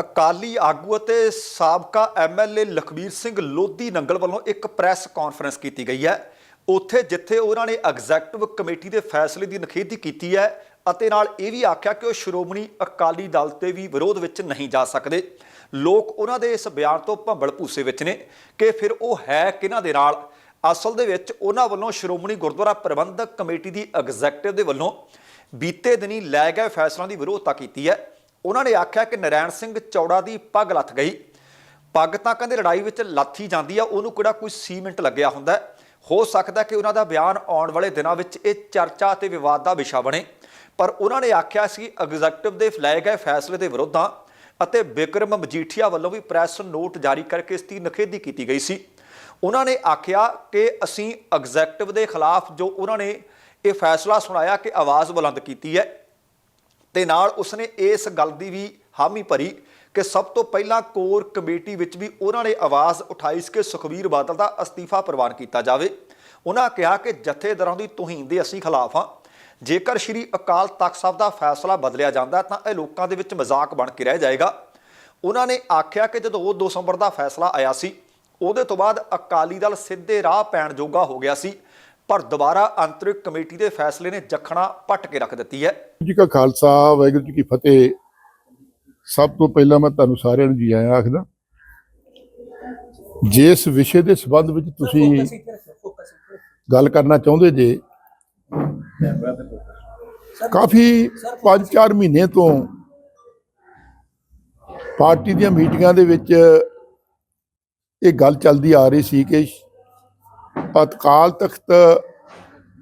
ਅਕਾਲੀ ਆਗੂ ਅਤੇ ਸਾਬਕਾ ਐਮਐਲਏ ਲਖਬੀਰ ਸਿੰਘ ਲੋਧੀ ਨੰਗਲ ਵੱਲੋਂ ਇੱਕ ਪ੍ਰੈਸ ਕਾਨਫਰੰਸ ਕੀਤੀ ਗਈ ਹੈ। ਉੱਥੇ ਜਿੱਥੇ ਉਹਨਾਂ ਨੇ ਐਗਜ਼ੈਕਟਿਵ ਕਮੇਟੀ ਦੇ ਫੈਸਲੇ ਦੀ ਨਿਖੇਧੀ ਕੀਤੀ ਹੈ ਅਤੇ ਨਾਲ ਇਹ ਵੀ ਆਖਿਆ ਕਿ ਉਹ ਸ਼੍ਰੋਮਣੀ ਅਕਾਲੀ ਦਲ ਤੇ ਵੀ ਵਿਰੋਧ ਵਿੱਚ ਨਹੀਂ ਜਾ ਸਕਦੇ। ਲੋਕ ਉਹਨਾਂ ਦੇ ਇਸ ਬਿਆਨ ਤੋਂ ਭੰਬਲ ਭੂਸੇ ਵਿੱਚ ਨੇ ਕਿ ਫਿਰ ਉਹ ਹੈ ਕਿਹਨਾਂ ਦੇ ਨਾਲ? ਅਸਲ ਦੇ ਵਿੱਚ ਉਹਨਾਂ ਵੱਲੋਂ ਸ਼੍ਰੋਮਣੀ ਗੁਰਦੁਆਰਾ ਪ੍ਰਬੰਧਕ ਕਮੇਟੀ ਦੀ ਐਗਜ਼ੈਕਟਿਵ ਦੇ ਵੱਲੋਂ ਬੀਤੇ ਦਿਨੀ ਲੈ ਗਏ ਫੈਸਲਿਆਂ ਦੀ ਵਿਰੋਧਤਾ ਕੀਤੀ ਹੈ। ਉਹਨਾਂ ਨੇ ਆਖਿਆ ਕਿ ਨਰੈਣ ਸਿੰਘ ਚੌੜਾ ਦੀ ਪੱਗ ਲੱਥ ਗਈ। ਪੱਗ ਤਾਂ ਕਹਿੰਦੇ ਲੜਾਈ ਵਿੱਚ ਲੱਥੀ ਜਾਂਦੀ ਆ, ਉਹਨੂੰ ਕਿਹੜਾ ਕੋਈ ਸੀਮੈਂਟ ਲੱਗਿਆ ਹੁੰਦਾ ਹੋ? ਸਕਦਾ ਕਿ ਉਹਨਾਂ ਦਾ ਬਿਆਨ ਆਉਣ ਵਾਲੇ ਦਿਨਾਂ ਵਿੱਚ ਇਹ ਚਰਚਾ ਤੇ ਵਿਵਾਦ ਦਾ ਵਿਸ਼ਾ ਬਣੇ। ਪਰ ਉਹਨਾਂ ਨੇ ਆਖਿਆ ਸੀ, ਐਗਜ਼ੈਕਟਿਵ ਦੇ ਲਏ ਗਏ ਫੈਸਲੇ ਦੇ ਵਿਰੋਧਾਂ ਅਤੇ ਬਿਕਰਮ ਮਜੀਠੀਆ ਵੱਲੋਂ ਵੀ ਪ੍ਰੈਸ ਨੋਟ ਜਾਰੀ ਕਰਕੇ ਇਸ ਦੀ ਨਿਖੇਧੀ ਕੀਤੀ ਗਈ ਸੀ। ਉਹਨਾਂ ਨੇ ਆਖਿਆ ਕਿ ਅਸੀਂ ਐਗਜ਼ੈਕਟਿਵ ਦੇ ਖਿਲਾਫ ਜੋ ਉਹਨਾਂ ਨੇ ਇਹ ਫੈਸਲਾ ਸੁਣਾਇਆ ਕਿ ਆਵਾਜ਼ ਬੁਲੰਦ ਕੀਤੀ ਹੈ ਤੇ ਨਾਲ ਉਸਨੇ ਇਸ ਗੱਲ ਦੀ ਵੀ ਹਾਮੀ ਭਰੀ ਕਿ ਸਭ ਤੋਂ ਪਹਿਲਾਂ ਕੋਰ ਕਮੇਟੀ ਵਿੱਚ ਵੀ ਉਹਨਾਂ ਨੇ ਆਵਾਜ਼ ਉਠਾਈ ਸੀ ਕਿ ਸੁਖਬੀਰ ਬਾਦਲ ਦਾ ਅਸਤੀਫਾ ਪ੍ਰਵਾਨ ਕੀਤਾ ਜਾਵੇ। ਉਹਨਾਂ ਕਿਹਾ ਕਿ ਜਥੇਦਾਰਾਂ ਦੀ ਤੋਹੀਨ ਦੇ ਅਸੀਂ ਖਿਲਾਫ ਹਾਂ। ਜੇਕਰ ਸ਼੍ਰੀ ਅਕਾਲ ਤਖਤ ਸਾਹਿਬ ਦਾ ਫੈਸਲਾ ਬਦਲਿਆ ਜਾਂਦਾ ਤਾਂ ਇਹ ਲੋਕਾਂ ਦੇ ਵਿੱਚ ਮਜ਼ਾਕ ਬਣ ਕੇ ਰਹਿ ਜਾਏਗਾ। ਉਹਨਾਂ ਨੇ ਆਖਿਆ ਕਿ ਜਦੋਂ ਉਹ ਦਸੰਬਰ ਦਾ ਫੈਸਲਾ ਆਇਆ ਸੀ, ਉਹਦੇ ਤੋਂ ਬਾਅਦ ਅਕਾਲੀ ਦਲ ਸਿੱਧੇ ਰਾਹ ਪੈਣ ਜੋਗਾ ਹੋ ਗਿਆ ਸੀ। ਪਰ ਦੁਬਾਰਾ ਅੰਤਰਿਕ ਕਮੇਟੀ ਦੇ ਫੈਸਲੇ ਨੇ ਜਖਣਾ ਪੱਟ ਕੇ ਰੱਖ ਦਿੱਤੀ ਹੈ। ਜੀ ਕਾ ਖਾਲਸਾ, ਵਾਹਿਗੁਰੂ ਜੀ ਕੀ ਫਤਿਹ। ਸਭ ਤੋਂ ਪਹਿਲਾਂ ਮੈਂ ਤੁਹਾਨੂੰ ਸਾਰਿਆਂ ਨੂੰ ਜੀ ਆਇਆਂ ਆਖਦਾ, ਜਿਸ ਵਿਸ਼ੇ ਦੇ ਸੰਬੰਧ ਵਿੱਚ ਤੁਸੀਂ ਗੱਲ ਕਰਨਾ ਚਾਹੁੰਦੇ ਜੇ, ਕਾਫੀ 5-4 ਮਹੀਨੇ ਤੋਂ ਪਾਰਟੀ ਦੀਆਂ ਮੀਟਿੰਗਾਂ ਦੇ ਵਿੱਚ ਇਹ ਗੱਲ ਚੱਲਦੀ ਆ ਰਹੀ ਸੀ ਕਿ ਅਤਕਾਲ ਤਖਤ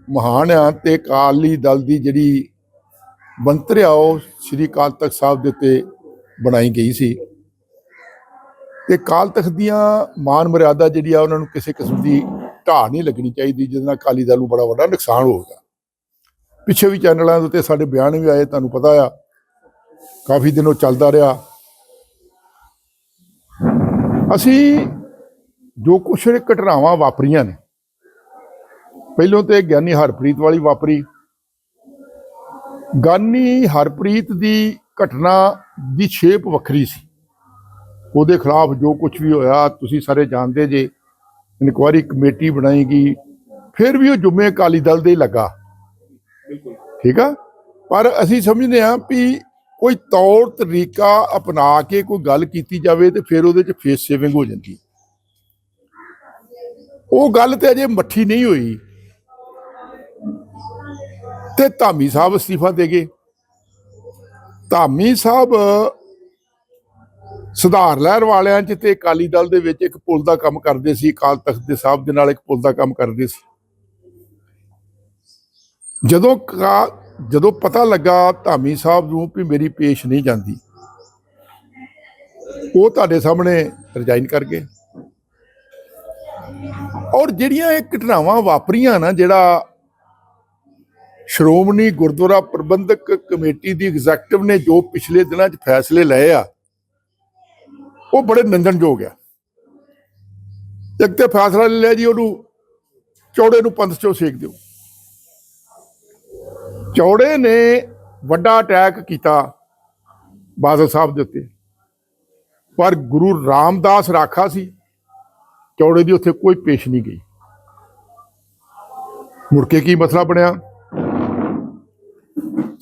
ਮਹਾਨ ਆ ਤੇ ਅਕਾਲੀ ਦਲ ਦੀ ਜਿਹੜੀ ਮੰਤਰ ਆ ਉਹ ਸ੍ਰੀ ਅਕਾਲ ਤਖਤ ਸਾਹਿਬ ਦੇ ਉੱਤੇ ਬਣਾਈ ਗਈ ਸੀ। ਤੇ ਅਕਾਲ ਤਖਤ ਦੀਆਂ ਮਾਨ ਮਰਿਆਦਾ ਜਿਹੜੀ ਆ ਉਹਨਾਂ ਨੂੰ ਕਿਸੇ ਕਿਸਮ ਦੀ ਢਾਹ ਨਹੀਂ ਲੱਗਣੀ ਚਾਹੀਦੀ, ਜਿਹਦੇ ਨਾਲ ਅਕਾਲੀ ਦਲ ਨੂੰ ਬੜਾ ਵੱਡਾ ਨੁਕਸਾਨ ਹੋਵੇਗਾ ਪਿੱਛੇ ਵੀ ਚੈਨਲਾਂ ਦੇ ਉੱਤੇ ਸਾਡੇ ਬਿਆਨ ਵੀ ਆਏ, ਤੁਹਾਨੂੰ ਪਤਾ ਆ, ਕਾਫੀ ਦਿਨੋਂ ਚੱਲਦਾ ਰਿਹਾ। ਅਸੀਂ ਜੋ ਕੁਛ ਘਟਨਾਵਾਂ ਵਾਪਰੀਆਂ ਨੇ ਪਹਿਲੋਂ ਤੇ ਗਿਆਨੀ ਹਰਪ੍ਰੀਤ ਵਾਲੀ ਵਾਪਰੀ। ਗਿਆਨੀ ਹਰਪ੍ਰੀਤ ਦੀ ਘਟਨਾ ਦੀ ਸ਼ੇਪ ਵੱਖਰੀ ਸੀ। ਉਹਦੇ ਖਿਲਾਫ ਜੋ ਕੁਝ ਵੀ ਹੋਇਆ ਤੁਸੀਂ ਸਾਰੇ ਜਾਣਦੇ ਜੇ ਇਨਕੁਆਇਰੀ ਕਮੇਟੀ ਬਣਾਈ ਗਈ ਫਿਰ ਵੀ ਉਹ ਜੁਮੇ ਅਕਾਲੀ ਦਲ ਦੇ ਲੱਗਾ। ਠੀਕ ਆ? ਪਰ ਅਸੀਂ ਸਮਝਦੇ ਹਾਂ ਵੀ ਕੋਈ ਤੌਰ ਤਰੀਕਾ ਅਪਣਾ ਕੇ ਕੋਈ ਗੱਲ ਕੀਤੀ ਜਾਵੇ ਤੇ ਫਿਰ ਉਹਦੇ ਚ ਫੇਸ ਸੇਵਿੰਗ ਹੋ ਜਾਂਦੀ। ਉਹ ਗੱਲ ਤੇ ਅਜੇ ਮੱਠੀ ਨਹੀਂ ਹੋਈ। ਤੇ ਧਾਮੀ ਸਾਹਿਬ ਅਸਤੀਫਾ ਦੇ ਗਏ। ਧਾਮੀ ਸਾਹਿਬ, ਸੁਧਾਰ ਲਹਿਰ ਵਾਲਿਆਂ ਚ ਤੇ ਅਕਾਲੀ ਦਲ ਦੇ ਵਿੱਚ ਇੱਕ ਪੁਲ ਦਾ ਕੰਮ ਕਰਦੇ ਸੀ, ਅਕਾਲ ਤਖਤ ਦੇ ਸਾਹਿਬ ਦੇ ਨਾਲ ਇੱਕ ਪੁਲ ਦਾ ਕੰਮ ਕਰਦੇ ਸੀ। ਜਦੋਂ ਕਾ- ਜਦੋਂ ਪਤਾ ਲੱਗਾ ਧਾਮੀ ਸਾਹਿਬ ਨੂੰ ਵੀ ਮੇਰੀ ਪੇਸ਼ ਨਹੀਂ ਜਾਂਦੀ, ਉਹ ਤੁਹਾਡੇ ਸਾਹਮਣੇ ਰਿਜ਼ਾਈਨ ਕਰ ਗਏ। ਔਰ ਜਿਹੜੀਆਂ ਇਹ ਘਟਨਾਵਾਂ ਵਾਪਰੀਆਂ ਨਾ, ਜਿਹੜਾ ਸ਼੍ਰੋਮਣੀ ਗੁਰਦੁਆਰਾ ਪ੍ਰਬੰਧਕ ਕਮੇਟੀ ਦੀ ਐਗਜ਼ੈਕਟਿਵ ਨੇ ਜੋ ਪਿਛਲੇ ਦਿਨਾਂ 'ਚ ਫੈਸਲੇ ਲਏ ਆ, ਉਹ ਬੜੇ ਨਿੰਦਣਯੋਗ ਆ। ਇੱਕ ਤੇ ਫੈਸਲਾ ਲੈ ਲਿਆ ਜੀ, ਉਹਨੂੰ ਚੌੜੇ ਨੂੰ ਪੰਥ ਚੋਂ ਸੇਕ ਦਿਓ। ਚੌੜੇ ਨੇ ਵੱਡਾ ਅਟੈਕ ਕੀਤਾ ਬਾਦਲ ਸਾਹਿਬ ਦੇ ਉੱਤੇ। ਪਰ ਗੁਰੂ ਰਾਮਦਾਸ ਰਾਖਾ ਸੀ, ਚੌੜੇ ਦੀ ਉੱਥੇ ਕੋਈ ਪੇਸ਼ ਨਹੀਂ ਗਈ। ਮੁੜ ਕੇ ਕੀ ਮਸਲਾ ਬਣਿਆ?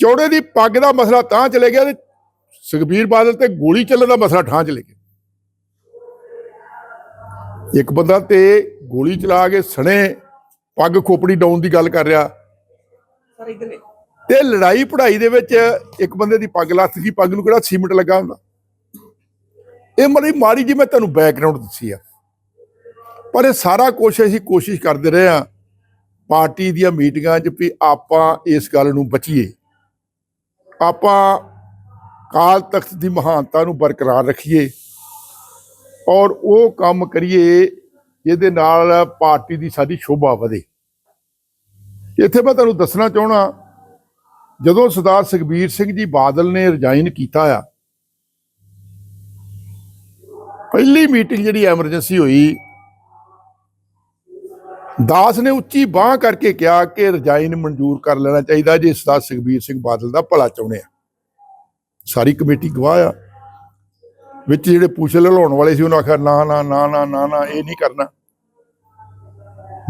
ਚੌੜੇ ਦੀ ਪੱਗ ਦਾ ਮਸਲਾ ਤਾਂ ਚਲੇ ਗਿਆ ਤੇ ਸੁਖਬੀਰ ਬਾਦਲ ਤੇ ਗੋਲੀ ਚੱਲਣ ਦਾ ਮਸਲਾ ਠਾਂ ਚਲੇ ਗਿਆ। ਇੱਕ ਬੰਦਾ ਤੇ ਗੋਲੀ ਚਲਾ ਕੇ ਸਣੇ ਪੱਗ ਖੋਪੜੀ ਡਾਉਣ ਦੀ ਗੱਲ ਕਰ ਰਿਹਾ। ਸਰ ਇਧਰ ਤੇ ਲੜਾਈ ਪੜਾਈ ਦੇ ਵਿੱਚ ਇੱਕ ਬੰਦੇ ਦੀ ਪੱਗ ਲੱਥ ਗਈ ਪੱਗ ਨੂੰ ਕਿਹੜਾ ਸੀਮਿੰਟ ਲੱਗਾ ਹੁੰਦਾ? ਇਹ ਮੜੀ ਮਾੜੀ ਜੀ ਮੈਂ ਤੁਹਾਨੂੰ ਬੈਕਗ੍ਰਾਉਂਡ ਦੱਸੀ ਆ। ਪਰ ਇਹ ਸਾਰਾ ਕੁਛ ਅਸੀਂ ਕੋਸ਼ਿਸ਼ ਕਰਦੇ ਰਹੇ ਆ ਪਾਰਟੀ ਦੀਆਂ ਮੀਟਿੰਗਾਂ 'ਚ ਵੀ ਆਪਾਂ ਇਸ ਗੱਲ ਨੂੰ ਬਚੀਏ। ਆਪਾਂ ਕਾਲ ਤਖਤ ਦੀ ਮਹਾਨਤਾ ਨੂੰ ਬਰਕਰਾਰ ਰੱਖੀਏ ਔਰ ਉਹ ਕੰਮ ਕਰੀਏ ਜਿਹਦੇ ਨਾਲ ਪਾਰਟੀ ਦੀ ਸਾਡੀ ਸ਼ੋਭਾ ਵਧੇ। ਇੱਥੇ ਮੈਂ ਤੁਹਾਨੂੰ ਦੱਸਣਾ ਚਾਹਣਾ ਜਦੋਂ ਸਰਦਾਰ ਸੁਖਬੀਰ ਸਿੰਘ ਜੀ ਬਾਦਲ ਨੇ ਰਿਜ਼ਾਈਨ ਕੀਤਾ ਆ, ਪਹਿਲੀ ਮੀਟਿੰਗ ਜਿਹੜੀ ਐਮਰਜੈਂਸੀ ਹੋਈ ਦਾਸ ਨੇ ਉੱਚੀ ਬਾਹ ਕਰਕੇ ਕਿਹਾ ਕਿ ਰਿਜ਼ਾਈਨ ਮਨਜ਼ੂਰ ਕਰ ਲੈਣਾ ਚਾਹੀਦਾ ਜੇ ਸਰਦਾਰ ਸੁਖਬੀਰ ਸਿੰਘ ਬਾਦਲ ਦਾ ਭਲਾ ਚਾਹੁੰਦੇ ਆ। ਸਾਰੀ ਕਮੇਟੀ ਗਵਾਹ ਆ। ਵਿੱਚ ਜਿਹੜੇ ਪੁੱਛ ਲਾਉਣ ਵਾਲੇ ਸੀ, ਉਹਨਾਂ ਆਖਿਆ, ਨਾ ਨਾ ਨਾ ਨਾ ਨਾ ਨਾ, ਇਹ ਨਹੀਂ ਕਰਨਾ।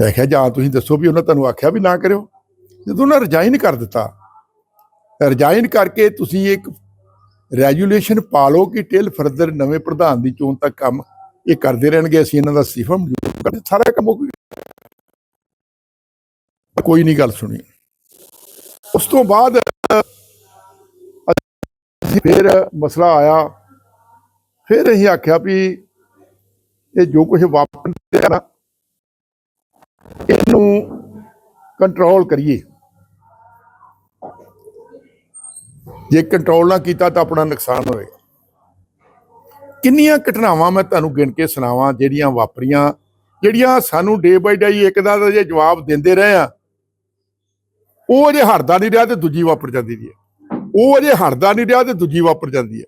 ਮੈਂ ਕਿਹਾ, ਜਾਂ ਤੁਸੀਂ ਦੱਸੋ ਵੀ ਉਹਨਾਂ ਤੁਹਾਨੂੰ ਆਖਿਆ ਵੀ ਨਾ ਕਰਿਓ। ਜਦੋਂ ਉਹਨਾਂ ਰਿਜ਼ਾਈਨ ਕਰ ਦਿੱਤਾ ਰਿਜ਼ਾਈਨ ਕਰਕੇ ਤੁਸੀਂ ਇੱਕ ਰੈਜੂਲੇਸ਼ਨ ਪਾ ਲਓ ਕਿ ਟਿਲ ਫਰਦਰ ਨਵੇਂ ਪ੍ਰਧਾਨ ਦੀ ਚੋਣ ਤੱਕ ਕੰਮ ਇਹ ਕਰਦੇ ਰਹਿਣਗੇ, ਅਸੀਂ ਇਹਨਾਂ ਦਾ ਅਸਤੀਫਾ ਮਨਜ਼ੂਰ ਕਰਦੇ ਸਾਰਾ ਕੰਮ ਹੋ ਕੋਈ ਨਹੀਂ ਗੱਲ ਸੁਣੀ। ਉਸ ਤੋਂ ਬਾਅਦ ਫਿਰ ਮਸਲਾ ਆਇਆ। ਫਿਰ ਅਸੀਂ ਆਖਿਆ ਵੀ ਇਹ ਜੋ ਕੁਝ ਵਾਪਰ ਰਿਹਾ ਨਾ, ਇਹਨੂੰ ਕੰਟਰੋਲ ਕਰੀਏ। ਜੇ ਕੰਟਰੋਲ ਨਾ ਕੀਤਾ ਤਾਂ ਆਪਣਾ ਨੁਕਸਾਨ ਹੋਵੇ। ਕਿੰਨੀਆਂ ਘਟਨਾਵਾਂ ਮੈਂ ਤੁਹਾਨੂੰ ਗਿਣ ਕੇ ਸੁਣਾਵਾਂ ਜਿਹੜੀਆਂ ਵਾਪਰੀਆਂ, ਜਿਹੜੀਆਂ ਸਾਨੂੰ ਡੇ ਬਾਈ ਡੇ ਇੱਕ ਦਾ ਜੇ ਜਵਾਬ ਦਿੰਦੇ ਰਹੇ ਆ ਉਹ ਅਜੇ ਹਟਦਾ ਨਹੀਂ ਰਿਹਾ ਤੇ ਦੂਜੀ ਵਾਪਰ ਜਾਂਦੀ ਜੀ ਉਹ ਅਜੇ ਹਟਦਾ ਨਹੀਂ ਰਿਹਾ ਤੇ ਦੂਜੀ ਵਾਪਰ ਜਾਂਦੀ ਹੈ।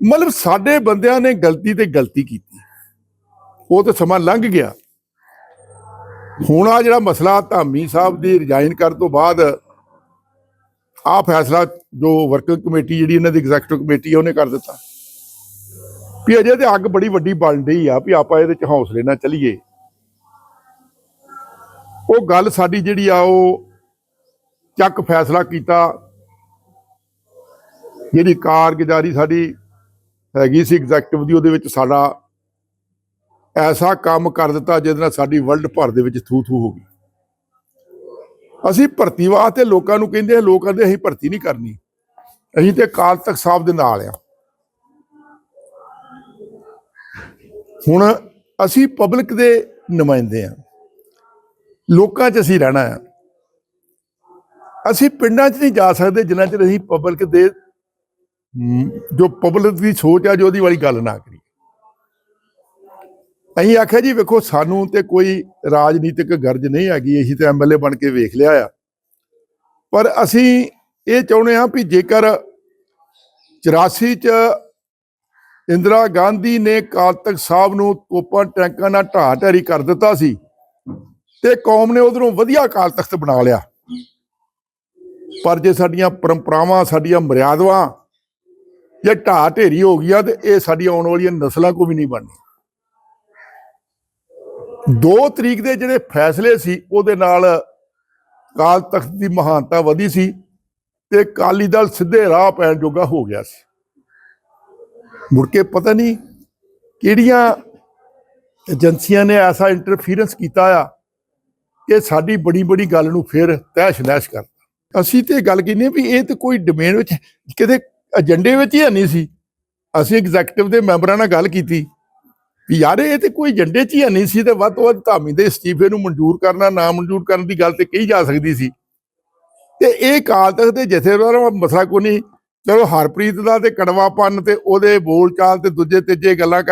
ਮਤਲਬ ਸਾਡੇ ਬੰਦਿਆਂ ਨੇ ਗਲਤੀ ਤੇ ਗਲਤੀ ਕੀਤੀ। ਉਹ ਤਾਂ ਸਮਾਂ ਲੰਘ ਗਿਆ। ਹੁਣ ਆ ਜਿਹੜਾ ਮਸਲਾ ਧਾਮੀ ਸਾਹਿਬ ਦੀ ਰਿਜ਼ਾਈਨ ਕਰਨ ਤੋਂ ਬਾਅਦ ਆ ਫੈਸਲਾ ਜੋ ਵਰਕਿੰਗ ਕਮੇਟੀ ਜਿਹੜੀ ਇਹਨਾਂ ਦੀ ਐਗਜ਼ੈਕਟਿਵ ਕਮੇਟੀ ਹੈ ਉਹਨੇ ਕਰ ਦਿੱਤਾ। ਵੀ ਅਜੇ ਤੇ ਅੱਗ ਬੜੀ ਵੱਡੀ ਬਣ ਰਹੀ ਆ ਵੀ ਆਪਾਂ ਇਹਦੇ ਚ ਹੌਸਲੇ ਨਾਲ ਚੱਲੀਏ। ਉਹ ਗੱਲ ਸਾਡੀ ਜਿਹੜੀ ਆ, ਉਹ ਚੱਕ ਫੈਸਲਾ ਕੀਤਾ। ਜਿਹੜੀ ਕਾਰਗੁਜ਼ਾਰੀ ਸਾਡੀ ਹੈਗੀ ਸੀ ਐਗਜ਼ੈਕਟਿਵ ਦੀ, ਉਹਦੇ ਵਿੱਚ ਸਾਡਾ ਐਸਾ ਕੰਮ ਕਰ ਦਿੱਤਾ ਜਿਹਦੇ ਨਾਲ ਸਾਡੀ ਵਰਲਡ ਭਰ ਦੇ ਵਿੱਚ ਥੂ ਥੂ ਹੋ ਗਈ। ਅਸੀਂ ਭਰਤੀ ਵਾਸਤੇ ਲੋਕਾਂ ਨੂੰ ਕਹਿੰਦੇ ਆ ਲੋਕ ਕਹਿੰਦੇ ਅਸੀਂ ਭਰਤੀ ਨਹੀਂ ਕਰਨੀ। ਅਸੀਂ ਤੇ ਕਾਲ ਤੱਕ ਸਾਹਿਬ ਦੇ ਨਾਲ ਆ ਹੁਣ ਅਸੀਂ ਪਬਲਿਕ ਦੇ ਨੁਮਾਇੰਦੇ ਆ ਲੋਕਾਂ 'ਚ ਅਸੀਂ ਰਹਿਣਾ ਆ ਅਸੀਂ ਪਿੰਡਾਂ 'ਚ ਨਹੀਂ ਜਾ ਸਕਦੇ ਜਿੰਨਾ ਚਿਰ ਅਸੀਂ ਪਬਲਿਕ ਦੇ ਜੋ ਪਬਲਿਕ ਦੀ ਸੋਚ ਆ, ਜੋ ਉਹਦੀ ਵਾਲੀ ਗੱਲ ਨਾ ਕਰੀ ਅਸੀਂ ਆਖਿਆ ਜੀ, ਵੇਖੋ, ਸਾਨੂੰ ਤੇ ਕੋਈ ਰਾਜਨੀਤਿਕ ਗਰਜ ਨਹੀਂ ਹੈਗੀ, ਅਸੀਂ ਤੇ ਐਮਐਲਏ ਬਣ ਕੇ ਵੇਖ ਲਿਆ ਆ। ਪਰ ਅਸੀਂ ਇਹ ਚਾਹੁੰਦੇ ਹਾਂ ਵੀ ਜੇਕਰ 84 ਚ ਇੰਦਰਾ ਗਾਂਧੀ ਨੇ ਕਾਲ ਤਖਤ ਸਾਹਿਬ ਨੂੰ ਤੋਪਾਂ ਟੈਂਕਾਂ ਨਾਲ ਢਾਹ ਢੇਰੀ ਕਰ ਦਿੱਤਾ ਸੀ ਤੇ ਕੌਮ ਨੇ ਉਧਰੋਂ ਵਧੀਆ ਕਾਲ ਤਖਤ ਬਣਾ ਲਿਆ। ਪਰ ਜੇ ਸਾਡੀਆਂ ਪਰੰਪਰਾਵਾਂ, ਸਾਡੀਆਂ ਮਰਿਆਦਾਵਾਂ ਜੇ ਢਾਹ ਢੇਰੀ ਹੋ ਗਈਆਂ ਤੇ ਇਹ ਸਾਡੀ ਆਉਣ ਵਾਲੀਆਂ ਨਸਲਾਂ ਕੋ ਵੀ ਨਹੀਂ ਬਣਨੀ। ਦੋ ਤਰੀਕ ਦੇ ਜਿਹੜੇ ਫੈਸਲੇ ਸੀ, ਉਹਦੇ ਨਾਲ ਕਾਲ ਤਖਤ ਦੀ ਮਹਾਨਤਾ ਵਧੀ ਸੀ ਤੇ ਕਾਲੀ ਦਲ ਸਿੱਧੇ ਰਾਹ ਪੈਣ ਜੋਗਾ ਹੋ ਗਿਆ ਸੀ। ਮੁੜ ਕੇ ਪਤਾ ਨਹੀਂ ਕਿਹੜੀਆਂ ਏਜੰਸੀਆਂ ਨੇ ਐਸਾ ਇੰਟਰਫੀਰੈਂਸ ਕੀਤਾ ਆ ਕਿ ਸਾਡੀ ਬੜੀ ਬੜੀ ਗੱਲ ਨੂੰ ਫਿਰ ਤਹਿਸ਼ ਨਹਿਸ਼ ਕਰਤਾ ਅਸੀਂ ਤੇ ਗੱਲ ਕਹਿੰਦੇ ਵੀ ਇਹ ਤੇ ਕੋਈ ਡੋਮੇਨ ਵਿੱਚ ਕਿਤੇ ਏਜੰਡੇ ਵਿੱਚ ਹੀ ਹੈ ਨਹੀਂ ਸੀ। ਅਸੀਂ ਐਗਜ਼ੈਕਟਿਵ ਦੇ ਮੈਂਬਰਾਂ ਨਾਲ ਗੱਲ ਕੀਤੀ। ਵੀ ਯਾਰ ਇਹ ਤੇ ਕੋਈ ਏਜੰਡੇ 'ਚ ਹੀ ਹੈ ਨਹੀਂ ਸੀ ਤੇ ਵੱਧ ਤੋਂ ਵੱਧ ਧਾਮੀ ਦੇ ਅਸਤੀਫੇ ਨੂੰ ਮਨਜ਼ੂਰ ਕਰਨਾ, ਨਾ ਮਨਜ਼ੂਰ ਕਰਨ ਦੀ ਗੱਲ ਤੇ ਕਹੀ ਜਾ ਸਕਦੀ ਸੀ। ਤੇ ਇਹ ਕਾਲ ਤੱਕ ਦੇ ਜਥੇਦਾਰ ਦਾ ਮਸਲਾ ਕੋਈ ਨਹੀਂ। ਚਲੋ ਹਰਪ੍ਰੀਤ ਦਾ ਤੇ ਕੜਵਾਪਨ ਤੇ ਉਹਦੇ ਬੋਲ ਚਾਲ ਤੇ ਦੂਜੇ ਤੀਜੇ ਗੱਲਾਂ ਕਰ